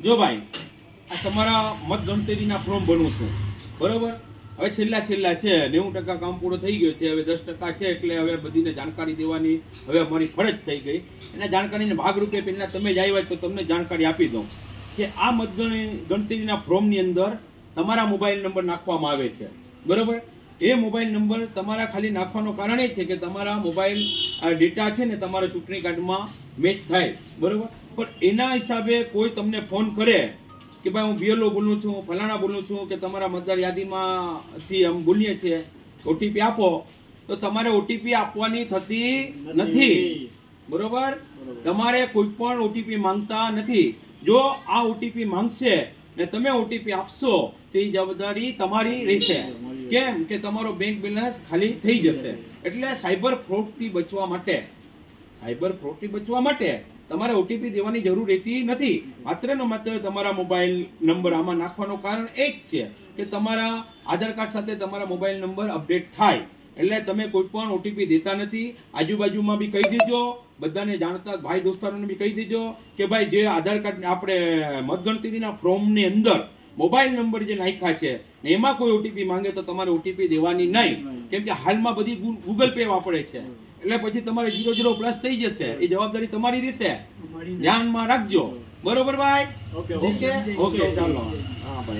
જો ભાઈ, આ તમારા મત ગણતરીના ફોર્મ ભરું છું. બરોબર? હવે છેલ્લા છેલ્લા છે, નેવું ટકા કામ પૂરો થઈ ગયો છે, હવે દસ ટકા છે, એટલે હવે બધીને જાણકારી દેવાની હવે અમારી ફરજ થઈ ગઈ. એના જાણકારીને ભાગરૂપે પહેલાં તમે જ આવ્યા તો તમને જાણકારી આપી દઉં કે આ મતગણ ગણતરીના ફોર્મની અંદર તમારા મોબાઈલ નંબર નાખવામાં આવે છે. બરોબર? એ મોબાઈલ નંબર તમારા ખાલી નાખવાનું કારણ એ છે કે તમારા મોબાઈલ ડેટા છે ને તમારા ચૂંટણી કાર્ડમાં મેચ થાય. બરોબર? પણ એના હિસાબે કોઈ તમને ફોન કરે કે ભાઈ હું બીએલઓ બોલું છું ફલાણા બોલું છું કે તમારા મતદાર યાદીમાંથી અમે બોલીએ છીએ ઓટીપી આપો તો તમારે ઓટીપી આપવાની થતી નથી. બરોબર? તમારે કોઈ પણ ઓટીપી માંગતા નથી. જો આ ઓટીપી માંગશે ને તમે ઓટીપી આપશો તો એ જવાબદારી તમારી રહેશે. કેમ? કે તમારો બેંક બેલેન્સ ખાલી થઈ જશે. એટલે સાયબર ફ્રોડથી બચવા માટે સાયબર ફ્રોડથી બચવા માટે તમારે ઓટીપી દેવાની જરૂર રહેતી નથી. માત્ર ને માત્ર તમારા મોબાઈલ નંબર આમાં નાખવાનું કારણ એ જ છે કે તમારા આધાર કાર્ડ સાથે તમારા મોબાઈલ નંબર અપડેટ થાય. એટલે તમે કોઈ પણ ઓટીપી દેતા નથી. આજુબાજુમાં બી કહી દેજો. બધાને જાણતા ભાઈ દોસ્તારોને બી કહી દેજો કે ભાઈ જે આધાર કાર્ડ આપણે મતગણતરીના ફોર્મની અંદર મોબાઈલ નંબર જે નાખ્યા છે ને એમાં કોઈ ઓટીપી માંગે તો તમારે ઓટીપી દેવાની નહીં. કેમ કે હાલમાં બધી ગૂગલ પે વાપરે છે. એટલે પછી તમારે જીરો જીરો પ્લસ થઈ જશે. એ જવાબદારી તમારી રહેશે. ધ્યાનમાં રાખજો. બરોબર ભાઈ? Okay okay. ચાલો. હા ભાઈ.